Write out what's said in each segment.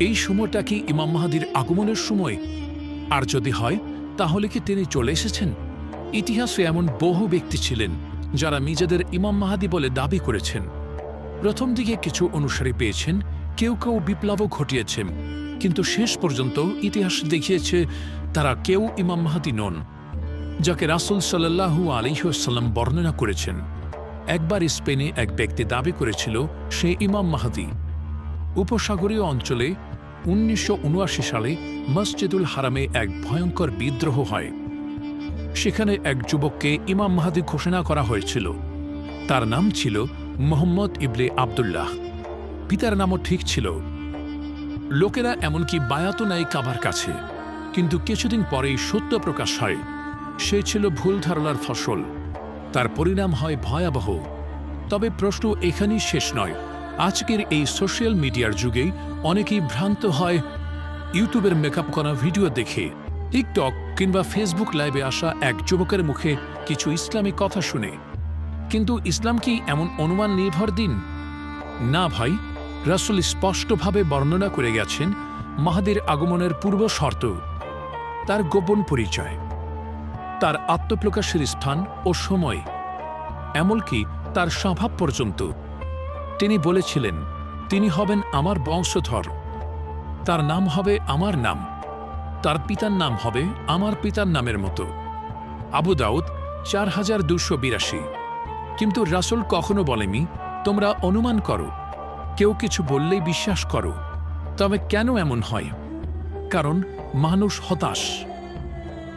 এই সময়টা কি ইমাম মাহাদির আগমনের সময়? আর যদি হয়, তাহলে কি তিনি চলে এসেছেন? ইতিহাসে এমন বহু ব্যক্তি ছিলেন, যারা নিজেদের ইমাম মাহাদি বলে দাবি করেছেন। প্রথম দিকে কিছু অনুসারী পেয়েছেন, কেউ কেউ বিপ্লবও ঘটিয়েছেন কিন্তু শেষ পর্যন্ত ইতিহাস দেখিয়েছে, তারা কেউ ইমাম মাহাদি নন, যাকে রাসুল সাল্লাহু আলিহাসাল্লাম বর্ণনা করেছেন। একবার স্পেনে এক ব্যক্তি দাবি করেছিল, সে ইমাম মাহাদি। উপসাগরীয় অঞ্চলে উনিশশো উনআশি সালে মসজিদুল হারামে এক ভয়ঙ্কর বিদ্রোহ হয়। সেখানে এক যুবককে ইমাম মাহাদি ঘোষণা করা হয়েছিল। তার নাম ছিল মোহাম্মদ ইবলে আবদুল্লাহ। পিতার নামও ঠিক ছিল। লোকেরা এমনকি বায়াত নেয় কাবার কাছে। কিন্তু কিছুদিন পরেই সত্য প্রকাশ হয়। সে ছিল ভুল ধারণার ফসল। তার পরিণাম হয় ভয়াবহ। তবে প্রশ্ন এখানেই শেষ নয়। আজকের এই সোশ্যাল মিডিয়ার যুগে অনেকেই ভ্রান্ত হয় ইউটিউবের মেকআপ করা ভিডিও দেখে। টিকটক কিংবা ফেসবুক লাইভে আসা এক যুবকের মুখে কিছু ইসলামী কথা শুনে। কিন্তু ইসলাম কি এমন অনুমান নির্ভর দিন? না ভাই, রাসুল স্পষ্টভাবে বর্ণনা করে গেছেন, মাহাদির আগমনের পূর্ব শর্ত, তার গোপন পরিচয়, তার আত্মপ্রকাশের স্থান ও সময়, এমনকি তার স্বভাব পর্যন্ত। তিনি বলেছিলেন, তিনি হবেন আমার বংশধর। তার নাম হবে আমার নাম। তার পিতার নাম হবে আমার পিতার নামের মতো। আবু দাউদ চার হাজার দুশো বিরাশি। কিন্তু রাসুল কখনো বলেনি, তোমরা অনুমান করো। কেউ কিছু বললেই বিশ্বাস করো। তবে কেন এমন হয়? কারণ মানুষ হতাশ।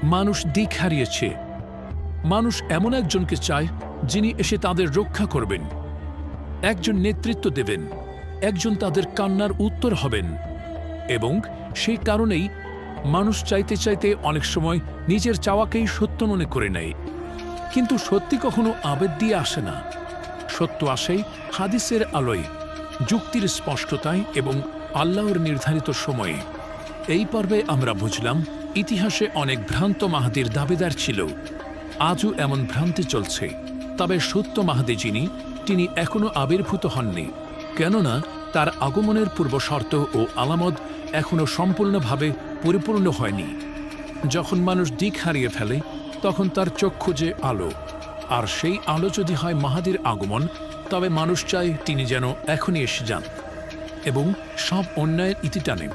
মানুষ দিক হারিয়েছে। মানুষ এমন একজনকে চায়, যিনি এসে তাদের রক্ষা করবেন। একজন নেতৃত্ব দেবেন, একজন তাদের কান্নার উত্তর হবেন এবং সেই কারণেই মানুষ চাইতে চাইতে অনেক সময় নিজের চাওয়াকেই সত্য মনে করে নেয়। কিন্তু সত্যি কখনো আবেদ দিয়ে আসে না। সত্য আসেই হাদিসের আলোয়, যুক্তির স্পষ্টতায় এবং আল্লাহর নির্ধারিত সময়ে। এই পর্বে আমরা বুঝলাম, ইতিহাসে অনেক ভ্রান্ত মাহাদির দাবিদার ছিল। আজও এমন ভ্রান্তি চলছে, তবে সত্য মাহাদি যিনি তিনি এখনও আবির্ভূত হননি, কেননা তার আগমনের পূর্ব শর্ত ও আলামত এখনও সম্পূর্ণভাবে পরিপূর্ণ হয়নি। যখন মানুষ দিক হারিয়ে ফেলে, তখন তার চক্ষু যে আলো, আর সেই আলো যদি হয় মাহাদির আগমন, তবে মানুষ চায় তিনি যেন এখনই এসে যান, এবং সব অন্যায়ের ইতি টানেন।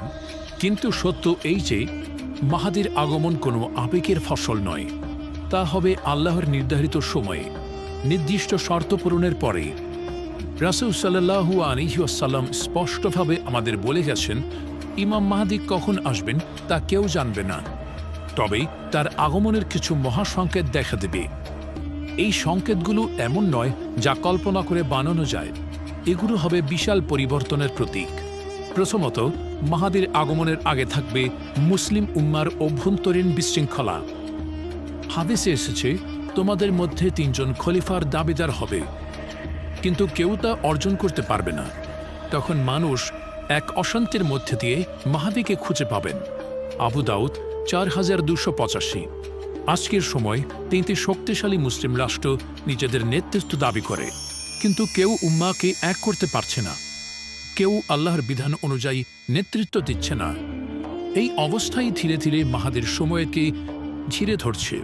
কিন্তু সত্য এই যে, মাহাদির আগমন কোনো আবেগের ফসল নয়, তা হবে আল্লাহর নির্ধারিত সময়ে। নির্দিষ্ট শর্ত পূরণের পরে রাসুল সাল্লাহু আলিহাসাল্লাম স্পষ্টভাবে আমাদের বলে গেছেন, ইমাম মাহাদি কখন আসবেন তা কেউ জানবে না। তবে তার আগমনের কিছু মহাসংকেত দেখা দেবে। এই সংকেতগুলো এমন নয় যা কল্পনা করে বানানো যায়। এগুলো হবে বিশাল পরিবর্তনের প্রতীক। প্রথমত, মাহাদির আগমনের আগে থাকবে মুসলিম উম্মার অভ্যন্তরীণ বিশৃঙ্খলা। হাদিসে এসেছে তোমাদের মধ্যে তিনজন খলিফার দাবিদার হবে। কিন্তু কেউ তা অর্জন করতে পারবে না। তখন মানুষ এক অশান্তির মধ্যে দিয়ে মাহাদিকে খুঁজে পাবেন। আবু দাউদ, চার হাজার দুশো পঁচাশি। আজকের সময় তিনটি শক্তিশালী মুসলিম রাষ্ট্র নিজেদের নেতৃত্ব দাবি করে। কিন্তু কেউ উম্মাকে এক করতে পারছে না। কেউ আল্লাহর বিধান অনুযায়ী নেতৃত্ব দিচ্ছে না। এই অবস্থায় ধীরে ধীরে মাহাদের সময়কে ঘিরে ধরছে।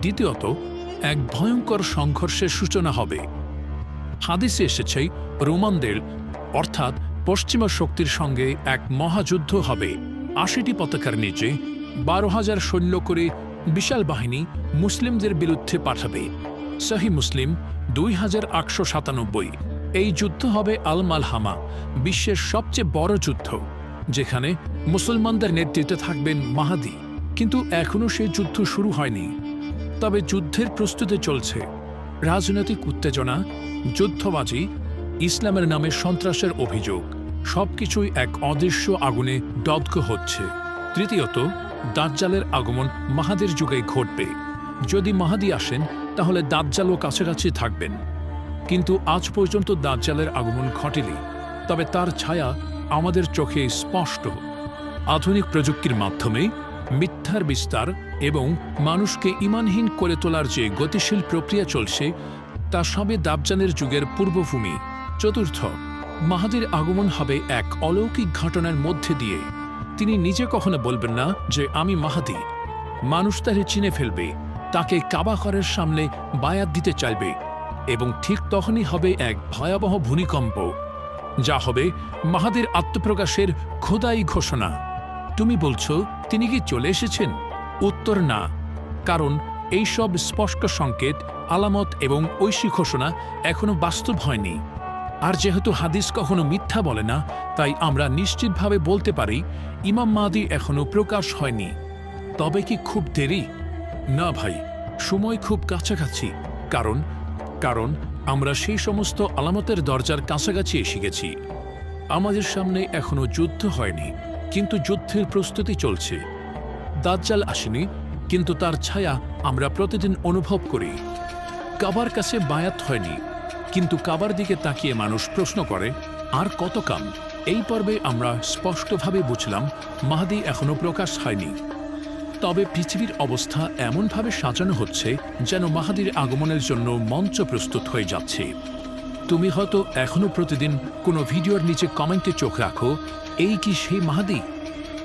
দ্বিতীয়ত, এক ভয়ঙ্কর সংঘর্ষের সূচনা হবে। হাদিসে এসেছে, রোমানদের, অর্থাৎ পশ্চিমা শক্তির সঙ্গে এক মহাযুদ্ধ হবে। আশিটি পতাকার নিচে বারো হাজার সৈন্য করে বিশাল বাহিনী মুসলিমদের বিরুদ্ধে পাঠাবে। সহি মুসলিম দুই হাজার আটশো সাতানব্বই। এই যুদ্ধ হবে আল মালহামা বিশ্বের সবচেয়ে বড় যুদ্ধ, যেখানে মুসলমানদের নেতৃত্বে থাকবেন মাহাদি। কিন্তু এখনও সেই যুদ্ধ শুরু হয়নি। তবে যুদ্ধের প্রস্তুতি চলছে। রাজনৈতিক উত্তেজনা, যুদ্ধবাজি, ইসলামের নামে সন্ত্রাসের অভিযোগ, সবকিছুই এক অদৃশ্য আগুনে দগ্ধ হচ্ছে। তৃতীয়ত, দাজ্জালের আগমন মাহাদের যুগে ঘটবে। যদি মাহাদি আসেন, তাহলে দাজ্জালও কাছাকাছি থাকবেন। কিন্তু আজ পর্যন্ত দাজ্জালের আগমন ঘটেনি। তবে তার ছায়া আমাদের চোখে স্পষ্ট। আধুনিক প্রযুক্তির মাধ্যমে মিথ্যার বিস্তার এবং মানুষকে ইমানহীন করে তোলার যে গতিশীল প্রক্রিয়া চলছে, তা সবে দাবজানের যুগের পূর্বভূমি। চতুর্থ, মাহাদির আগমন হবে এক অলৌকিক ঘটনার মধ্যে দিয়ে। তিনি নিজে কখনো বলবেন না যে, আমি মাহাদি। মানুষ তাকে চিনে ফেলবে, তাকে কাবাকরের সামনে বায়াত দিতে চাইবে, এবং ঠিক তখনই হবে এক ভয়াবহ ভূমিকম্প। যা হবে মাহাদের আত্মপ্রকাশের খোদাই ঘোষণা। তুমি বলছো, তিনি কি চলে এসেছেন? উত্তর না, কারণ এইসব স্পষ্ট সংকেত, আলামত এবং ঐশী ঘোষণা এখনও বাস্তব হয়নি। আর যেহেতু হাদিস কখনো মিথ্যা বলে না, তাই আমরা নিশ্চিতভাবে বলতে পারি, ইমাম মাদি এখনও প্রকাশ হয়নি। তবে কি খুব দেরি? না ভাই, সময় খুব কাছাকাছি, কারণ কারণ আমরা সেই সমস্ত আলামতের দরজার কাছাকাছি এসে গেছি। আমাদের সামনে এখনও যুদ্ধ হয়নি, কিন্তু যুদ্ধের প্রস্তুতি চলছে। দাজ্জাল আসেনি, কিন্তু তার ছায়া আমরা প্রতিদিন অনুভব করি। কাবার কাছে বায়াত হয়নি, কিন্তু কাবার দিকে তাকিয়ে মানুষ প্রশ্ন করে, আর কত কাম? এই পর্বে আমরা স্পষ্টভাবে বুঝলাম, মাহাদি এখনও প্রকাশ হয়নি। তবে পৃথিবীর অবস্থা এমনভাবে সাজানো হচ্ছে যেন মাহাদির আগমনের জন্য মঞ্চ প্রস্তুত হয়ে যাচ্ছে। তুমি হয়তো এখনও প্রতিদিন কোনো ভিডিওর নিচে কমেন্টে চোখ রাখো, এই কি সেই মাহাদি?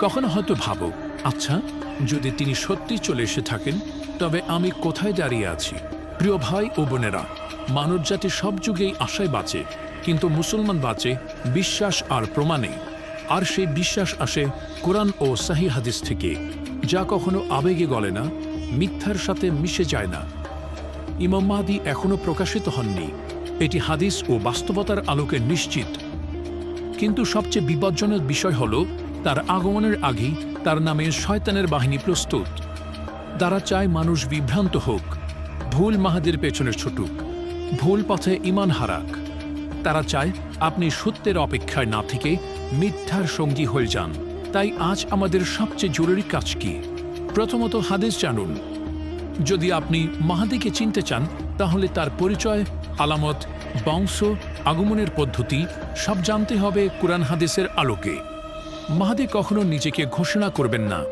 কখনো হয়তো ভাবো আচ্ছা যদি তিনি সত্যি চলে এসে থাকেন, তবে আমি কোথায় দাঁড়িয়ে আছি? প্রিয় ভাই ও বোনেরা, মানব জাতি সব যুগেই আশায় বাঁচে, কিন্তু মুসলমান বাঁচে বিশ্বাস আর প্রমাণে। আর সেই বিশ্বাস আসে কোরআন ও সাহি হাদিস থেকে, যা কখনো আবেগে গলে না, মিথ্যার সাথে মিশে যায় না। ইমাম মাহাদি এখনও প্রকাশিত হননি। এটি হাদিস ও বাস্তবতার আলোকে নিশ্চিত। কিন্তু সবচেয়ে বিপজ্জনক বিষয় হল তার আগমনের আগেই তার নামে শয়তানের বাহিনী প্রস্তুত। তারা চায় মানুষ বিভ্রান্ত হোক, ভুল মাহাদের পেছনে ছুটুক, ভুল পথে ইমান হারাক। তারা চায় আপনি সত্যের অপেক্ষায় না থেকে মিথ্যার সঙ্গী হয়ে যান। তাই আজ আমাদের সবচেয়ে জরুরি কাজ কি? প্রথমত হাদিস জানুন। যদি আপনি মাহাদিকে চিনতে চান, তাহলে তার পরিচয়, আলামত, বংশ, আগমনের পদ্ধতি সব জানতে হবে কোরআন হাদিসের আলোকে। মাহাদি কখনো নিজেকে ঘোষণা করবেন না,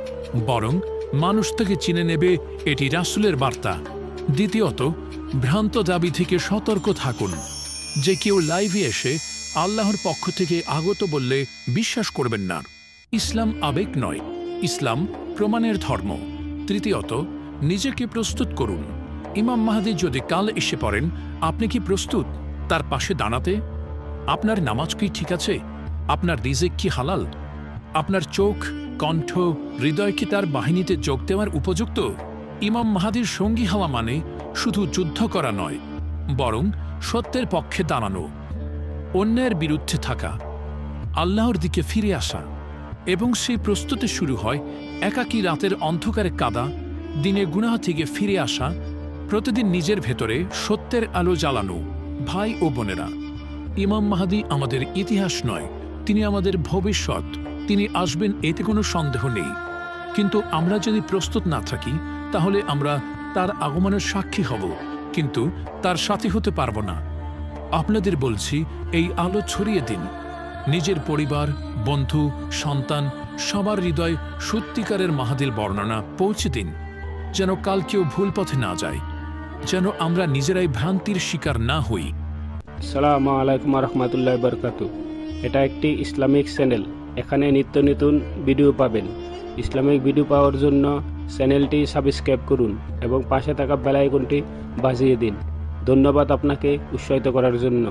বরং মানুষ থেকে চিনে নেবে এটি রাসুলের বার্তা। দ্বিতীয়ত, ভ্রান্ত দাবি থেকে সতর্ক থাকুন। যে কেউ লাইভে এসে আল্লাহর পক্ষ থেকে আগত বললে বিশ্বাস করবেন না। ইসলাম আবেগ নয়, ইসলাম প্রমাণের ধর্ম। তৃতীয়ত, নিজেকে প্রস্তুত করুন। ইমাম মাহাদি যদি কাল এসে পড়েন, আপনি কি প্রস্তুত? তার পাশে দাঁড়াতে? আপনার নামাজ কি ঠিক আছে? আপনার রিজেক কি হালাল? আপনার চোখ, কণ্ঠ, হৃদয় কি তার বাহিনীতে যোগ দেওয়ার উপযুক্ত? ইমাম মাহাদির সঙ্গী হওয়া মানে শুধু যুদ্ধ করা নয়, বরং সত্যের পক্ষে দাঁড়ানো, অন্যের বিরুদ্ধে থাকা, আল্লাহর দিকে ফিরে আসা, এবং সেই প্রস্তুতি শুরু হয় একাকী রাতের অন্ধকারে কাদা, দিনে গুনাহ থেকে ফিরে আসা, প্রতিদিন নিজের ভেতরে সত্যের আলো জ্বালানো, ভাই ও বোনেরা। ইমাম মাহাদি আমাদের ইতিহাস নয়, তিনি আমাদের ভবিষ্যৎ। তিনি আসবেন এতে কোনো সন্দেহ নেই। কিন্তু আমরা যদি প্রস্তুত না থাকি, তাহলে আমরা তার আগমনের সাক্ষী হব, কিন্তু তার সাথী হতে পারব না। আপনাদের বলছি, এই আলো ছড়িয়ে দিন। নিজের পরিবার, বন্ধু, সন্তান, সবার হৃদয় সত্যিকারের মাহাদিল বর্ণনা পৌঁছে দিন, যেন কাল কেউ ভুল পথে না যায়, যেন আমরা নিজেরাই ভ্রান্তির শিকার না হই। সালামু আলাইকুম রহমতুল্লাহ বরকাত এটা একটি ইসলামিক চ্যানেল। এখানে নিত্য নতুন ভিডিও পাবেন। ইসলামিক ভিডিও পাওয়ার জন্য চ্যানেলটি সাবস্ক্রাইব করুন এবং পাশে থাকা বেলাইকনটি বাজিয়ে দিন। ধন্যবাদ আপনাকে উৎসাহিত করার জন্য।